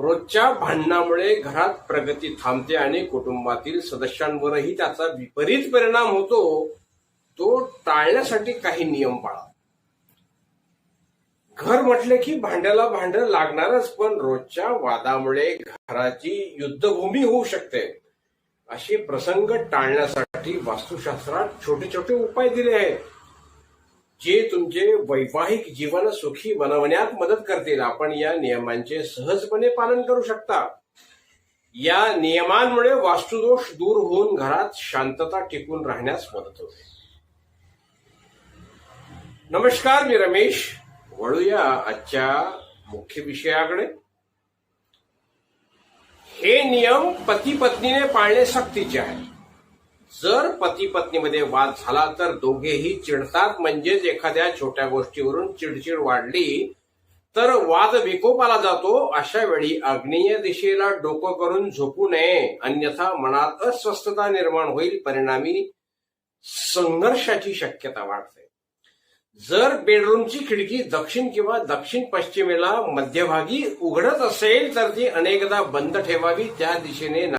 रोजच्या भांडणामुळे घरात प्रगती थांबते आणि कुटुंबातील सदस्यांवरही त्याचा विपरीत परिणाम होतो तो टाळण्यासाठी काही नियम पाळा. घर म्हटले की भांड्याला भांड लागणारच पण रोजच्या वादामुळे घराची युद्धभूमी होऊ शकते. असे प्रसंग टाळण्यासाठी वास्तुशास्त्रात छोटे छोटे उपाय दिले आहेत. जे तुमचे वैवाहिक जीवन सुखी बनवण्यात मदत करतील आपण या नियमांचे सहजपणे पालन करू शकता. या नियमांमुळे वास्तुदोष दूर होऊन घरात शांतता टिकून राहण्यास मदत होते. नमस्कार मी रमेश. वळूया आजच्या मुख्य विषयाकडे. हे नियम पती पत्नीने पाळणे सक्तीचे आहे. जर पती पत्नीमध्ये वाद झाला तर दोघेही चिडतात. म्हणजेच एखाद्या छोट्या गोष्टीवरून चिडचिड वाढली तर वाद विकोपाला जातो. अशा वेळी आग्नेय दिशेला डोकं करून झोपू नये. अन्यथा मनात अस्वस्थता निर्माण होईल. परिणामी संघर्षाची शक्यता वाढते. जर बेडरूमची खिडकी दक्षिण किंवा दक्षिण पश्चिमेला मध्यभागी उघडत असेल तर ती अनेकदा बंद ठेवावी. त्या दिशेने